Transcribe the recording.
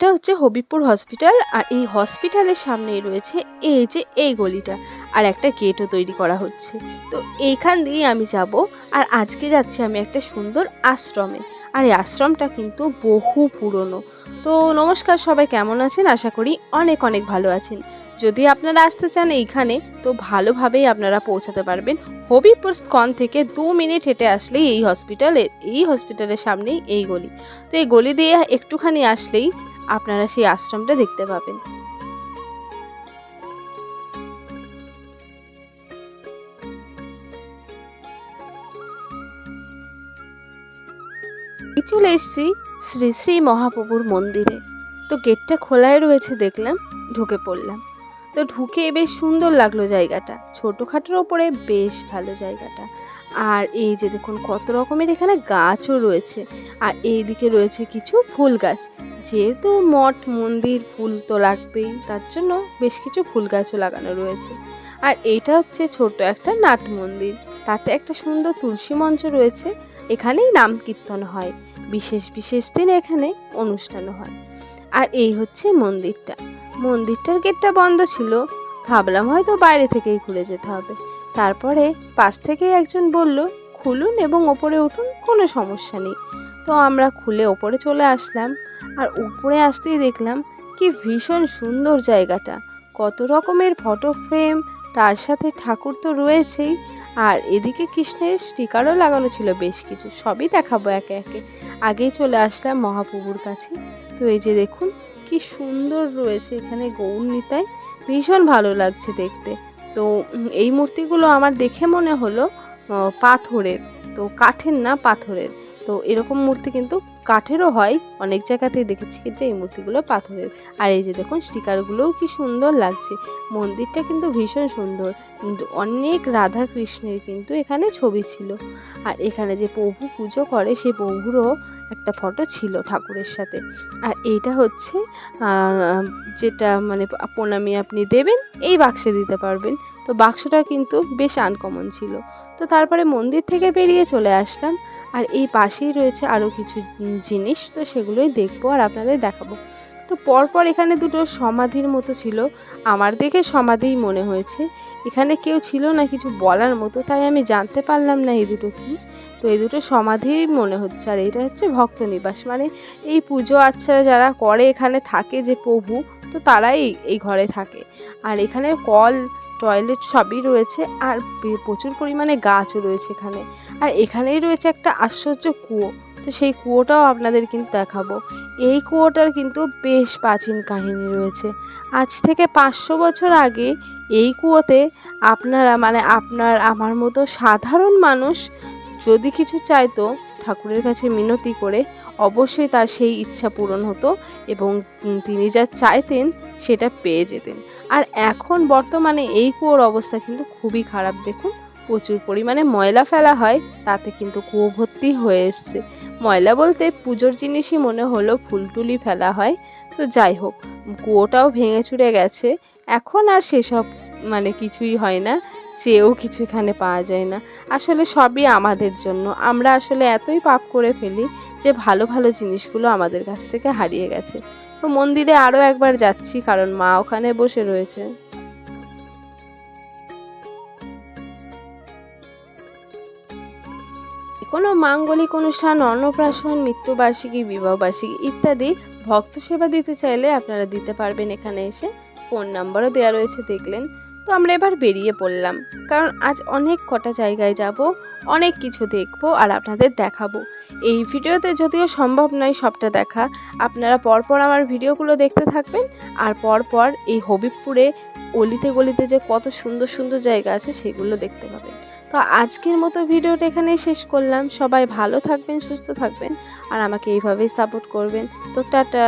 এটা হচ্ছে হবিবপুর হসপিটাল আর এই হসপিটালের সামনেই রয়েছে এই যে এই গলিটা আর একটা গেটও তৈরি করা হচ্ছে। তো এইখান দিয়ে আমি যাব আর আজকে যাচ্ছি আমি একটা সুন্দর আশ্রমে আর এই আশ্রমটা কিন্তু বহু পুরনো। তো নমস্কার সবাই, কেমন আছেন? আশা করি অনেক অনেক ভালো আছেন। যদি আপনারা আসতে চান এইখানে, তো ভালোভাবেই আপনারা পৌঁছাতে পারবেন। হবিবপুর স্কন থেকে দু মিনিট হেঁটে আসলেই এই হসপিটালের এই হসপিটালের সামনেই এই গলি। তো এই গলি দিয়ে একটুখানি আসলেই আপনারা সেই আশ্রমটা দেখতে পাবেন। চলে এসেছি শ্রী শ্রী মহাপ্রভুর মন্দিরে। তো গেটটা খোলাই রয়েছে দেখলাম, ঢুকে পড়লাম। তো ঢুকে বেশ সুন্দর লাগল জায়গাটা। ছোটোখাটোর ওপরে বেশ ভালো জায়গাটা। আর এই যে দেখুন কত রকমের এখানে গাছও রয়েছে। আর এইদিকে রয়েছে কিছু ফুল গাছ। যেহেতু মঠ, মন্দির, ফুল তো লাগবেই, তার জন্য বেশ কিছু ফুল গাছও লাগানো রয়েছে। আর এইটা হচ্ছে ছোট একটা নাট মন্দির। তাতে একটা সুন্দর তুলসী মঞ্চ রয়েছে। এখানেই নাম কীর্তন হয়। বিশেষ বিশেষ দিন এখানে অনুষ্ঠান হয়। আর এই হচ্ছে মন্দিরটা। মন্দিরটার গেটটা বন্ধ ছিল। ভাবলাম হয়তো বাইরে থেকেই ঘুরে যেতে হবে। তারপরে পাশ থেকেই একজন বলল, খুলুন এবং ওপরে উঠুন, কোনো সমস্যা নেই। তো আমরা খুলে ওপরে চলে আসলাম আর উপরে আসতেই দেখলাম কি ভীষণ সুন্দর জায়গাটা। কত রকমের ফটো ফ্রেম তার সাথে ঠাকুর তো রয়েছেই। আর এদিকে কৃষ্ণের স্টিকারও লাগানো ছিল বেশ কিছু, সবই দেখাবো একে একে। আগেই চলে আসলাম মহাপ্রভুর কাছে। তো এই যে দেখুন, কি সুন্দর রয়েছে এখানে গৌর নিতাই। ভীষণ ভালো লাগছে দেখতে। তো এই মূর্তিগুলো আমার দেখে মনে হলো পাথরের, তো কাঠের না পাথরের। তো এরকম মূর্তি কিন্তু কাঠেরও হয়, অনেক জায়গাতেই দেখেছি কিন্তু এই মূর্তিগুলো পাথরের। আর এই যে দেখুন, স্টিকারগুলোও কি সুন্দর লাগছে। মন্দিরটা কিন্তু ভীষণ সুন্দর। কিন্তু অনেক রাধা কৃষ্ণের কিন্তু এখানে ছবি ছিল। আর এখানে যে প্রভু পুজো করে, সেই প্রভুরও একটা ফটো ছিল ঠাকুরের সাথে। আর এইটা হচ্ছে যেটা মানে প্রণামী আপনি দেবেন, এই বাক্সে দিতে পারবেন। তো বাক্সটা কিন্তু বেশ আনকমন ছিল। তো তারপরে মন্দির থেকে বেরিয়ে চলে আসলাম। আর এই পাশেই রয়েছে আরও কিছু জিনিস, তো সেগুলোই দেখব আর আপনাদের দেখাবো। তো পরপর এখানে দুটো সমাধির মতো ছিল। আমার দেখে সমাধিই মনে হয়েছে। এখানে কেউ ছিল না কিছু বলার মতো, তাই আমি জানতে পারলাম না এই দুটো কী। তো এই দুটো সমাধিই মনে হচ্ছে, আর এটা হচ্ছে ভক্ত নিবাস। মানে এই পুজো আচ্ছা যারা করে এখানে থাকে যে প্রভু, তো তারাই এই- এই ঘরে থাকে। আর এখানে কল টয়লেট সবই রয়েছে আর প্রচুর পরিমাণে গাছও রয়েছে এখানে। আর এখানেই রয়েছে একটা আশ্চর্য কুয়ো। তো সেই কুয়োটাও আপনাদের কিন্তু দেখাবো। এই কুয়োটার কিন্তু বেশ প্রাচীন কাহিনী রয়েছে। আজ থেকে পাঁচশো বছর আগে এই কুয়োতে আপনারা মানে আপনার, আমার মতো সাধারণ মানুষ যদি কিছু চাইতো ঠাকুরের কাছে মিনতি করে অবশ্যই তার সেই ইচ্ছা পূরণ হতো এবং তিনি যা চাইতেন সেটা পেয়ে যেতেন। আর এখন বর্তমানে এই কুয়োর অবস্থা কিন্তু খুবই খারাপ। দেখুন, প্রচুর পরিমাণে ময়লা ফেলা হয়, তাতে কিন্তু কুয়ো ভর্তি হয়ে এসছে। ময়লা বলতে পুজোর জিনিসই মনে হলো ফুলটুলি ফেলা হয়। তো যাই হোক, কুয়োটাও ভেঙে চুরে গেছে। এখন আর সেসব মানে কিছুই হয় না। চেয়েও কিছু এখানে পাওয়া যায় না। আসলে সবই আমাদের জন্য। আমরা আসলে এতই পাপ করে ফেলি যে ভালো ভালো জিনিসগুলো আমাদের কাছ থেকে হারিয়ে গেছে। তো মন্দিরে আরও একবার যাচ্ছি কারণ মা ওখানে বসে রয়েছে। কোনো মাঙ্গলিক অনুষ্ঠান, অন্নপ্রাশন, মৃত্যুবার্ষিকী, বিবাহবার্ষিকী ইত্যাদি ভক্ত সেবা দিতে চাইলে আপনারা দিতে পারবেন এখানে এসে। ফোন নাম্বারও দেওয়া রয়েছে, দেখলেন। তো আমরা এবার বেরিয়ে পড়লাম। কারণ আজ অনেক কটা জায়গায় যাব, অনেক কিছু দেখব আর আপনাদের দেখাবো। এই ভিডিওতে যদিও সম্ভব নয় সবটা দেখা, আপনারা পরপর আমার ভিডিওগুলো দেখতে থাকবেন আর পরপর এই হবিবপুরে অলিতে গলিতে যে কত সুন্দর সুন্দর জায়গা আছে সেগুলো দেখতে পাবেন। তো আজকের মতো ভিডিওটা এখানেই শেষ করলাম। সবাই ভালো থাকবেন, সুস্থ থাকবেন আর আমাকে এইভাবেই সাপোর্ট করবেন। তো টাটা!